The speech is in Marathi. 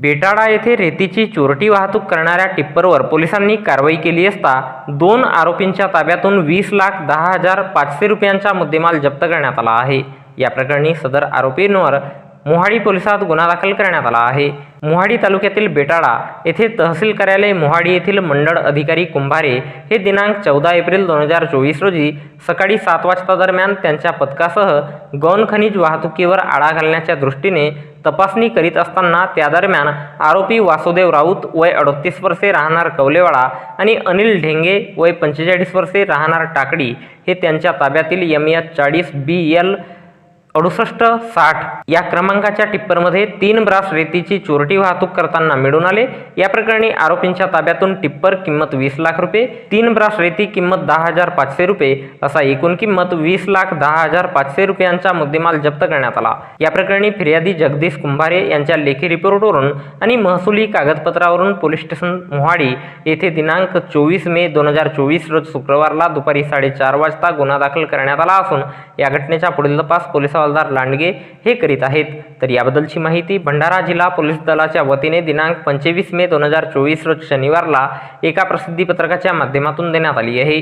बेटाळा येथे रेतीची चोरटी वाहतूक करणाऱ्या टिप्परवर पोलिसांनी कारवाई केली असता दोन आरोपींच्या ताब्यातून वीस लाख दहा हजार पाचशे रुपयांचा मुद्देमाल जप्त करण्यात आला आहे. या प्रकरणी सदर आरोपींवर मोहाडी पोलिसात गुन्हा दाखल करण्यात आला आहे. मोहाडी तालुक्यातील बेटाळा येथे तहसील कार्यालय मोहाडी येथील मंडळ अधिकारी कुंभारे हे दिनांक चौदा एप्रिल दोन हजार चोवीस रोजी सकाळी सात वाजता दरम्यान त्यांच्या पथकासह गौण खनिज वाहतुकीवर आळा घालण्याच्या दृष्टीने तपासणी करीत असताना त्या दरम्यान आरोपी वासुदेव राऊत वय अडतीस वर्षे राहणार कवलेवाडा आणि अनिल ढेंगे वय पंचेचाळीस वर्षे राहणार टाकडी हे त्यांच्या ताब्यातील एम एच चाळीस बी एल अडुसष्ट साठ या क्रमांकाच्या टिप्परमध्ये तीन ब्रास रेतीची चोरटी वाहतूक करताना मिळून आले. या प्रकरणी आरोपींच्या ताब्यातून टिप्पर किंमत वीस लाख रुपये तीन ब्रास रेती किंमत दहा हजार पाचशे रुपये असा एकूण किंमत वीस लाख दहा हजार पाचशे रुपयांचा मुद्देमाल जप्त करण्यात आला. या प्रकरणी फिर्यादी जगदीश कुंभारे यांच्या लेखी रिपोर्टवरून आणि महसुली कागदपत्रावरून पोलीस स्टेशन मोहाडी येथे दिनांक चोवीस मे दोन हजार चोवीस रोज शुक्रवारला दुपारी साडेचार वाजता गुन्हा दाखल करण्यात आला असून या घटनेचा पुढील तपास पोलीस हवालदार लांडगे हे करीत आहेत. तर याबद्दलची माहिती भंडारा जिल्हा पोलीस दलाच्या वतीने दिनांक पंचवीस मे दोन हजार चोवीस रोज शनिवारला एका प्रसिद्धीपत्रकाच्या माध्यमातून देण्यात आली आहे.